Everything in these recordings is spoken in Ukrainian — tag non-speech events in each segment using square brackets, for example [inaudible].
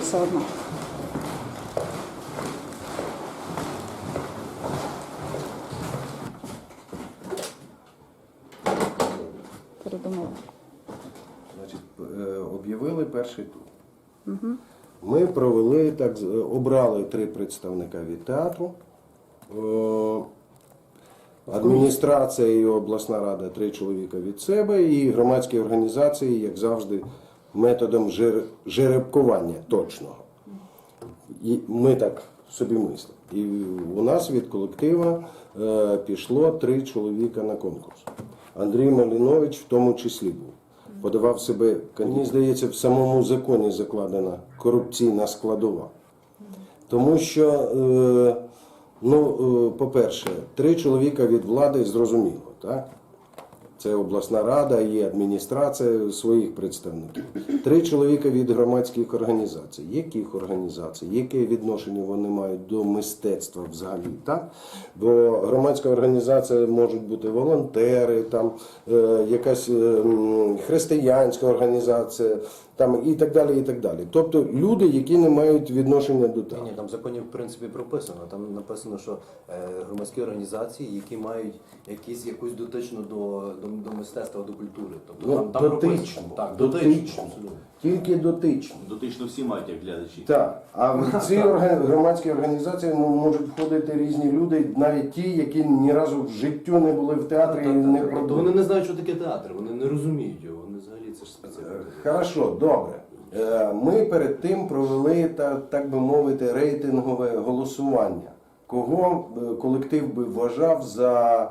все одно. Передумала. Значить, е, об'явили перший тур. Ми провели так, обрали три представника від театру. Е, Адміністрація і обласна рада три чоловіка від себе, і громадські організації, як завжди, методом жер- жеребкування точного. І ми так собі мислимо. І у нас від колектива е, пішло три чоловіка на конкурс. Андрій Малінович в тому числі був. Подавав себе, мені здається, в самому законі закладена корупційна складова. Тому що, е, ну, е, по-перше, три чоловіка від влади зрозуміло, так? Це обласна рада є адміністрація своїх представників. Три чоловіка від громадських організацій. Яких організацій? Яке відношення вони мають до мистецтва взагалі? Так? Бо громадська організація можуть бути волонтери, там, е, якась е, християнська організація там, і так далі. і так далі. Тобто люди, які не мають відношення до Ні, того. ні, там в законі в принципі прописано. Там написано, що е, громадські організації, які мають якісь якусь дотичну до, до, до мистецтва, до культури. Тобто Ну, там, там дотично. прописано. Так. Дотично. абсолютно. Тільки дотично. Дотично всі мають як глядачі. Так, а в [laughs] ці орга- громадські організації м- можуть входити різні люди, навіть ті, які ні разу в життю не були в театрі і не Тобто вони не знають, що таке театр, вони не розуміють його. Вони взагалі це ж специфіка. Хорошо, добре. Е, Ми перед тим провели так би мовити рейтингове голосування. Кого е, колектив би вважав за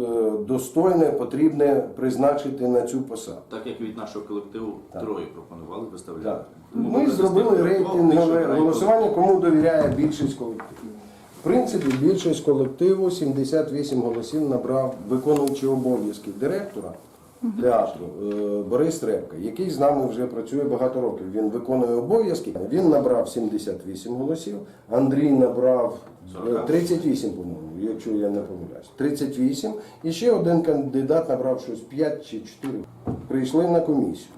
е, достойне, потрібне призначити на цю посаду. Так як від нашого колективу троє пропонували виставляти. Так. Ми зробили рейтингове голосування, кому довіряє більшість колективу. В принципі, більшість колективу 78 голосів набрав виконуючий обов'язки директора театру е, Борис Репка, який з нами вже працює багато років. Він виконує обов'язки. Він набрав 78 голосів, Андрій набрав е, 38, по-моєму, якщо я не помиляюсь. 38. І ще один кандидат набрав щось 5 чи 4. Прийшли на комісію.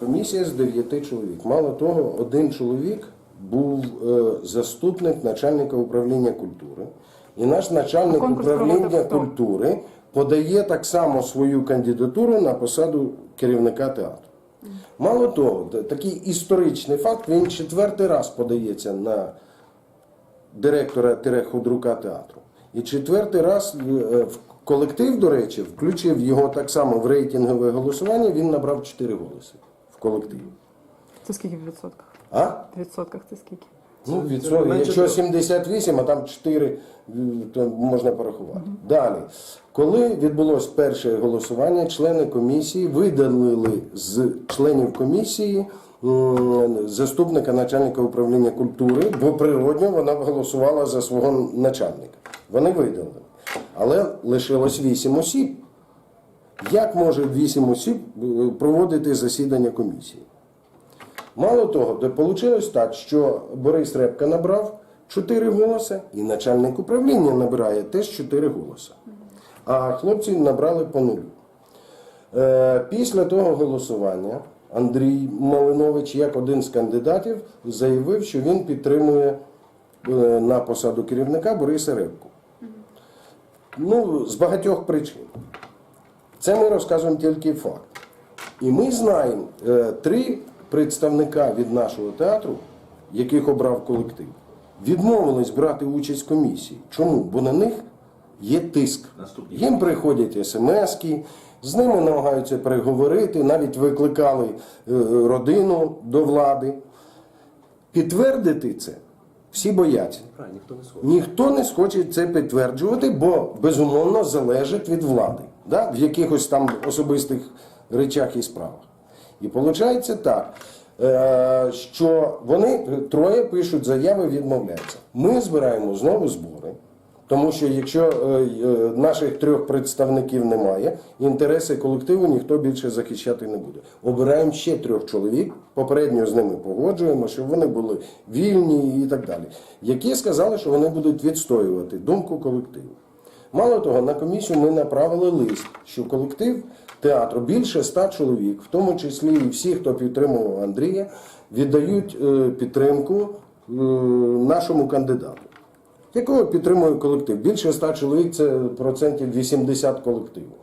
Комісія з дев'яти чоловік. Мало того, один чоловік був е, заступник начальника управління культури. І наш начальник управління культури подає так само свою кандидатуру на посаду керівника театру. Мало того, такий історичний факт, він четвертий раз подається на директора худрука театру. І четвертий раз е, в колектив, до речі, включив його так само в рейтингове голосування, він набрав 4 голоси в колективі. Це скільки в відсотках? А? В відсотках це скільки? Ну, Це- від це цього, менше якщо 78, а там 4, то можна порахувати. Далі, коли відбулось перше голосування, члени комісії видалили з членів комісії заступника начальника управління культури, бо природньо вона голосувала за свого начальника. Вони видалили. Але лишилось 8 осіб. Як може 8 осіб е, проводити засідання комісії? Мало того, вийшло так, що Борис Репка набрав 4 голоси, і начальник управління набирає теж 4 голоси. А хлопці набрали по нулю. Е, Після того голосування Андрій Малинович, як один з кандидатів, заявив, що він підтримує е, на посаду керівника Бориса Репку. Ну, з багатьох причин. Це ми розказуємо тільки факт. І ми знаємо е, три представника від нашого театру, яких обрав колектив, відмовились брати участь в комісії. Чому? Бо на них є тиск. Їм приходять смски, з ними намагаються переговорити, навіть викликали е, родину до влади. Підтвердити це всі бояться. Ніхто не схоче. Ніхто не схоче це підтверджувати, бо безумовно залежить від влади да? в якихось там особистих речах і справах. І виходить так, е, що вони троє пишуть заяви, відмовляються. Ми збираємо знову збори. Тому що якщо е, е, наших трьох представників немає, інтереси колективу ніхто більше захищати не буде. Обираємо ще трьох чоловік, попередньо з ними погоджуємо, щоб вони були вільні і так далі, які сказали, що вони будуть відстоювати думку колективу. Мало того, на комісію ми направили лист, що колектив театру більше ста чоловік, в тому числі і всі, хто підтримував Андрія, віддають е, підтримку е, нашому кандидату. Якого підтримує колектив? Більше ста чоловік це процентів 80 колективу.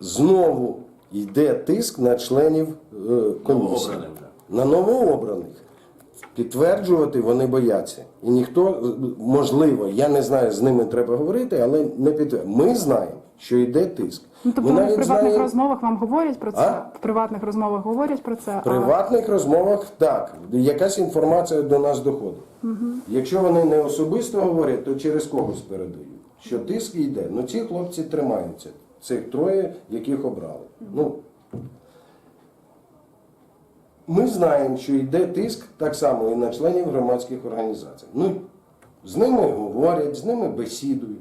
Знову йде тиск на членів е, комісії. На новообраних. Підтверджувати вони бояться. І ніхто, можливо, я не знаю, з ними треба говорити, але не підтверджує. Ми знаємо, що йде тиск. Ну, тобто Ми вони в навіть приватних знаємо- розмовах вам говорять про це? А? В приватних розмовах говорять про це. В приватних розмовах так, якась інформація до нас доходить. Якщо вони не особисто говорять, то через когось передають. Що тиск йде. Ну ці хлопці тримаються. Цих троє, яких обрали. Ну, ми знаємо, що йде тиск так само і на членів громадських організацій. Ну, з ними говорять, з ними бесідують.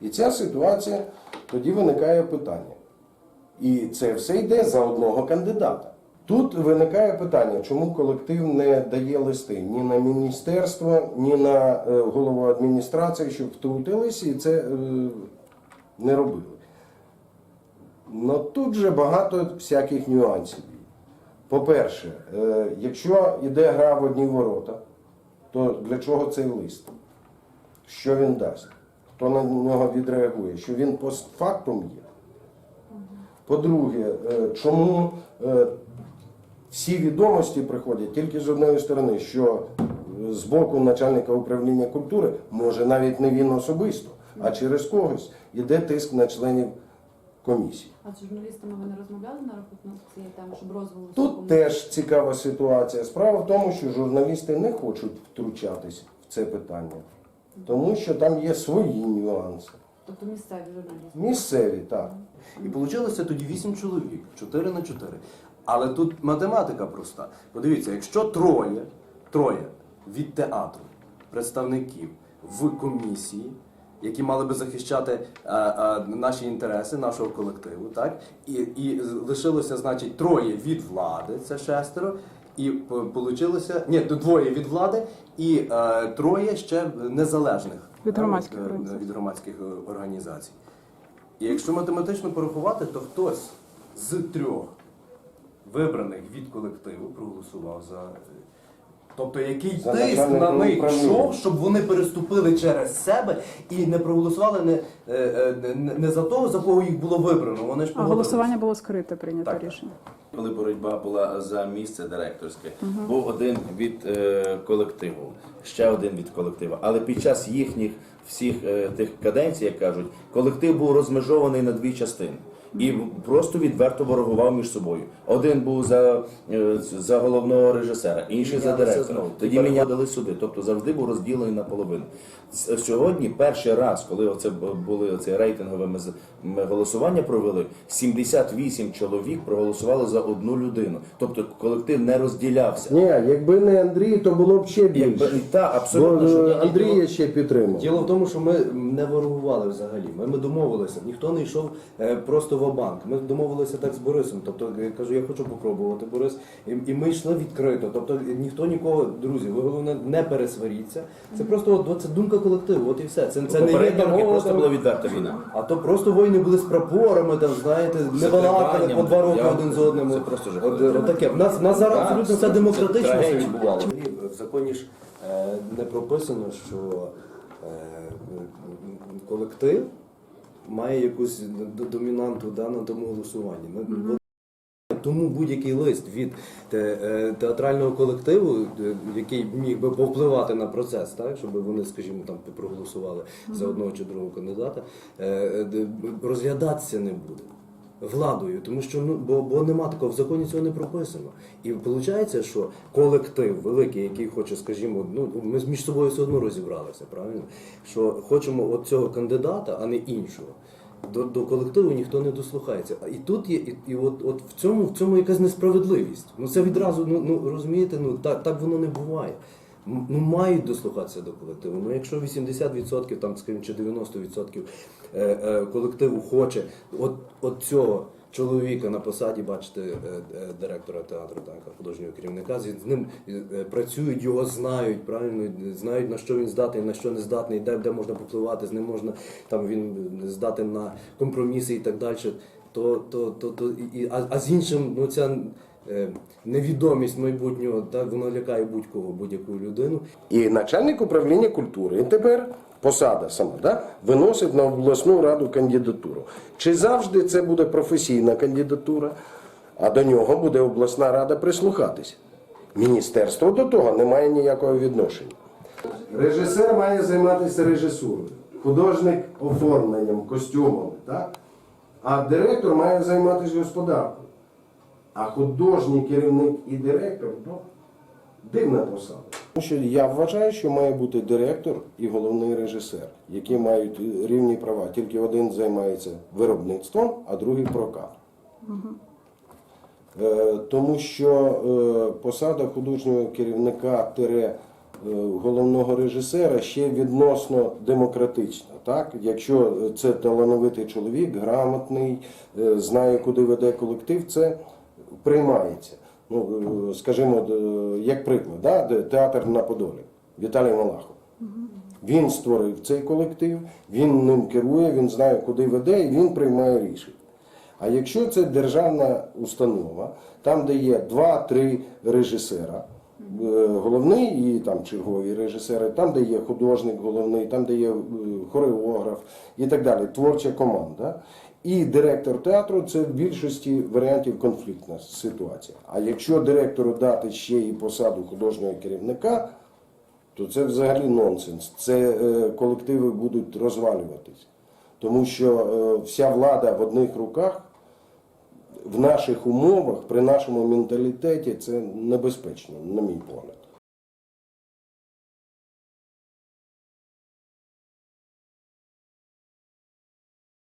І ця ситуація тоді виникає питання. І це все йде за одного кандидата. Тут виникає питання, чому колектив не дає листи ні на міністерство, ні на е, голову адміністрації, щоб втрутились і це е, не робили. Ну тут же багато всяких нюансів. По-перше, е, якщо йде гра в одні ворота, то для чого цей лист? Що він дасть? Хто на нього відреагує? Що він постфактум є? По-друге, е, чому е, всі відомості приходять тільки з одної сторони, що з боку начальника управління культури, може навіть не він особисто, а через когось іде тиск на членів комісії. А з журналістами ви не розмовляли на рахунок цієї теми, щоб розвилу Тут теж цікава ситуація. Справа в тому, що журналісти не хочуть втручатись в це питання, тому що там є свої нюанси. Тобто місцеві журналісти. Місцеві, так. І вийшло тоді 8 чоловік, 4 на 4. Але тут математика проста. Подивіться, якщо троє, троє від театру представників в комісії, які мали би захищати е, е, наші інтереси, нашого колективу, так? І, і лишилося, значить, троє від влади, це шестеро, і вийшло, ні, двоє від влади і е, троє ще незалежних Від громадських організацій. від громадських організацій. І якщо математично порахувати, то хтось з трьох вибраних від колективу проголосував за. Тобто який За тиск на них йшов, щоб вони переступили через себе і не проголосували не, е, е, не, не за того, за кого їх було вибрано. Вони ж А голосування було скрите, прийнято Так. рішення. Коли боротьба була за місце директорське, був один від е, колективу, ще один від колективу. Але під час їхніх всіх е, тих каденцій, як кажуть, колектив був розмежований на дві частини. І просто відверто ворогував між собою. Один був за, е, за головного режисера, інший за Мінялися директора. Тоді міняли сюди. Тобто завжди був розділений наполовину. С- Сьогодні перший раз, коли оце були оце рейтингове ми, голосування провели, 78 чоловік проголосували за одну людину. Тобто колектив не розділявся. Ні, якби не Андрій, то було б ще Якби більше. та Бо абсолютно що е, Андрія ще підтримав. Діло в тому, що ми не ворогували взагалі. Ми, ми домовилися. Ніхто не йшов е, просто в. Ми домовилися так з Борисом. Тобто я кажу, я хочу попробувати Борис. І, і ми йшли відкрито. Тобто ніхто нікого, друзі, ви головне не пересваріться. Це просто от, це думка колективу. От і все. Це, це не є «О, просто була відверта війна. А то просто воїни були з прапорами, там знаєте, не балакали по два роки Я- один з одним. це просто жах. От, таке. В нас, в нас зараз Так, абсолютно все це- демократично це все відбувало. В законі ж е, не прописано, що е, колектив має якусь домінанту да, на тому голосуванні. Ми- Тому будь-який лист від е, театрального колективу, е, який міг би повпливати на процес, так, щоб вони, скажімо, там проголосували за одного чи другого кандидата, е, розглядатися не буде владою, тому що ну бо, бо нема такого в законі цього не прописано. І виходить, що колектив великий, який хоче, скажімо, ну ми між собою все одно розібралися, правильно? Що хочемо от цього кандидата, а не іншого. До, до колективу ніхто не дослухається. А І тут є, і, і от, от в цьому в цьому якась несправедливість. Ну це відразу, ну, ну розумієте, ну так, так воно не буває. Ну, мають дослухатися до колективу. Ну, якщо 80%, там, скажімо, чи 90% е, е, колективу хоче. От, от цього чоловіка на посаді, бачите, е, е, директора театру, так, художнього керівника, з ним е, е, працюють, його знають, правильно, знають на що він здатний, на що не здатний, де, де можна попливати, з ним можна там він здатен на компроміси і так далі. То, то, то, то, і, а, а з іншим, ну ця е, невідомість майбутнього, так, вона лякає будь-кого, будь-яку людину. І начальник управління культури тепер посада сама да, виносить на обласну раду кандидатуру. Чи завжди це буде професійна кандидатура, а до нього буде обласна рада прислухатися? Міністерство до того не має ніякого відношення. Режисер має займатися режисурою, художник оформленням, костюмом, так? а директор має займатися господаркою. А художній керівник і директор ну, дивна посада. Тому що я вважаю, що має бути директор і головний режисер, які мають рівні права. Тільки один займається виробництвом, а другий прокат. Е, Тому що е, посада художнього керівника тире е, головного режисера ще відносно демократична. Так? Якщо це талановитий чоловік, грамотний, е, знає, куди веде колектив, це приймається. Ну, е, скажімо, як приклад, да? театр на Подолі, Віталій Малахов. Він створив цей колектив, він ним керує, він знає, куди веде, і він приймає рішення. А якщо це державна установа, там, де є два-три режисера, е, головний і там чергові режисери, там, де є художник головний, там, де є е, хореограф і так далі, творча команда. І директор театру це в більшості варіантів конфліктна ситуація. А якщо директору дати ще і посаду художнього керівника, то це взагалі нонсенс. Це е, колективи будуть розвалюватись. Тому що е, вся влада в одних руках в наших умовах, при нашому менталітеті, це небезпечно, на мій погляд.